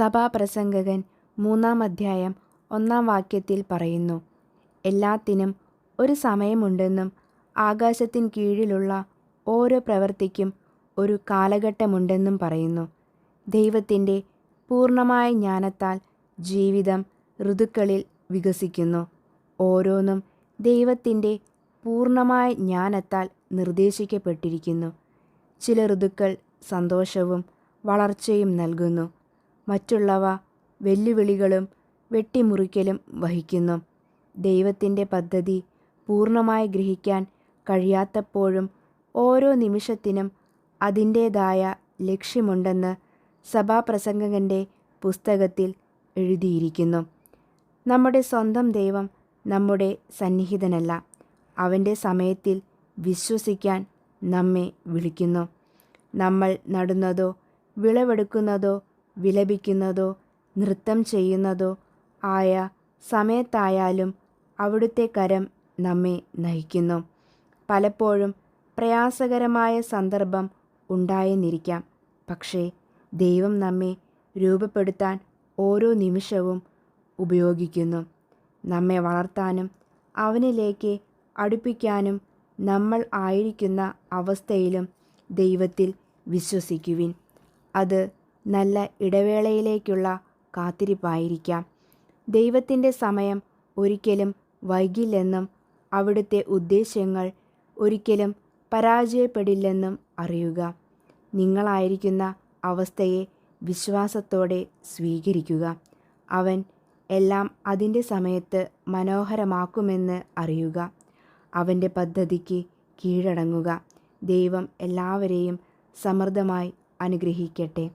സഭാപ്രസംഗകൻ മൂന്നാം അധ്യായം ഒന്നാം വാക്യത്തിൽ പറയുന്നു എല്ലാത്തിനും ഒരു സമയമുണ്ടെന്നും ആകാശത്തിൻ കീഴിലുള്ള ഓരോ പ്രവൃത്തിക്കും ഒരു കാലഘട്ടമുണ്ടെന്നും പറയുന്നു. ദൈവത്തിന്റെ പൂർണമായ ജ്ഞാനത്താൽ ജീവിതം ഋതുക്കളിൽ വികസിക്കുന്നു. ഓരോന്നും ദൈവത്തിന്റെ പൂർണമായ ജ്ഞാനത്താൽ നിർദ്ദേശിക്കപ്പെട്ടിരിക്കുന്നു. ചില ഋതുക്കൾ സന്തോഷവും വളർച്ചയും നൽകുന്നു. മറ്റുള്ളവ വെല്ലുവിളികളും വെട്ടിമുറിക്കലും വഹിക്കുന്നു. ദൈവത്തിന്റെ പദ്ധതി പൂർണമായി ഗ്രഹിക്കാൻ കഴിയാത്തപ്പോഴും ഓരോ നിമിഷത്തിനും അതിന്റേതായ ലക്ഷ്യമുണ്ടെന്ന് സഭാപ്രസംഗകന്റെ പുസ്തകത്തിൽ എഴുതിയിരിക്കുന്നു. നമ്മുടെ സ്വന്തം ദൈവം നമ്മുടെ സന്നിഹിതനല്ല. അവന്റെ സമയത്തിൽ വിശ്വസിക്കാൻ നമ്മെ വിളിക്കുന്നു. നമ്മൾ നടുന്നതോ വിളവെടുക്കുന്നതോ വിലപിക്കുന്നതോ നൃത്തം ചെയ്യുന്നതോ ആയ സമയത്തായാലും അവിടുത്തെ കരം നമ്മെ നയിക്കുന്നു. പലപ്പോഴും പ്രയാസകരമായ സന്ദർഭം ഉണ്ടായെന്നിരിക്കാം പക്ഷേ ദൈവം നമ്മെ രൂപപ്പെടുത്താൻ ഓരോ നിമിഷവും ഉപയോഗിക്കുന്നു. നമ്മെ വളർത്താനും അവനിലേക്ക് അടുപ്പിക്കാനും നമ്മൾ ആയിരിക്കുന്ന അവസ്ഥയിലും ദൈവത്തിൽ വിശ്വസിക്കുവിൻ. അത് നല്ല ഇടവേളയിലേക്കുള്ള കാത്തിരിപ്പായിരിക്കാം. ദൈവത്തിന്റെ സമയം ഒരിക്കലും വൈകില്ലെന്നും അവിടുത്തെ ഉദ്ദേശ്യങ്ങൾ ഒരിക്കലും പരാജയപ്പെടില്ലെന്നും അറിയുക. നിങ്ങളായിരിക്കുന്ന അവസ്ഥയെ വിശ്വാസത്തോടെ സ്വീകരിക്കുക. അവൻ എല്ലാം അതിന്റെ സമയത്ത് മനോഹരമാക്കുമെന്ന് അറിയുക. അവന്റെ പദ്ധതിക്ക് കീഴടങ്ങുക. ദൈവം എല്ലാവരെയും സമൃദ്ധമായി അനുഗ്രഹിക്കട്ടെ.